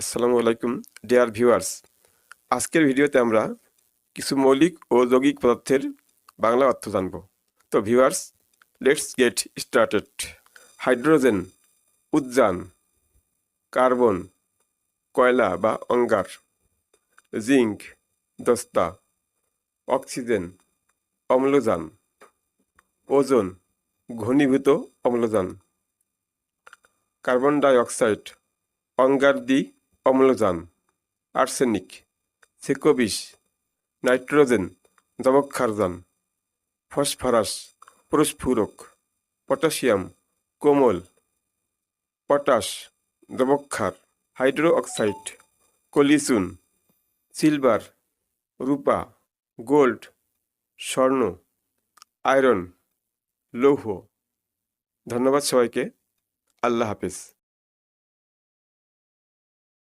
আসসালামু আলাইকুম, dear viewers. আজকের ভিডিওতে আমরা কিছু মৌলিক ও যৌগিক পদার্থের বাংলা অর্থ জানব। তো viewers, let's get started. Hydrogen উজ্জান carbon, কয়লা বা অঙ্গার, জিঙ্ক, দস্তা, অক্সিজেন, অম্লজান, ওজন, ঘনীভূত অম্লজান, কার্বন ডাই অক্সাইড অঙ্গার দি অম্লজান, আর্সেনিক সেকোবিস নাইট্রোজেন যবক্ষারজান ফসফরাস প্রস্ফুরক পটাশিয়াম, কোমল, পটাশ যবক্ষার হাইড্রো অক্সাইড কলিসুন সিলভার, রূপা, গোল্ড, স্বর্ণ, আয়রন, লৌহ। ধন্যবাদ সবাইকে। আল্লাহ হাফেজ।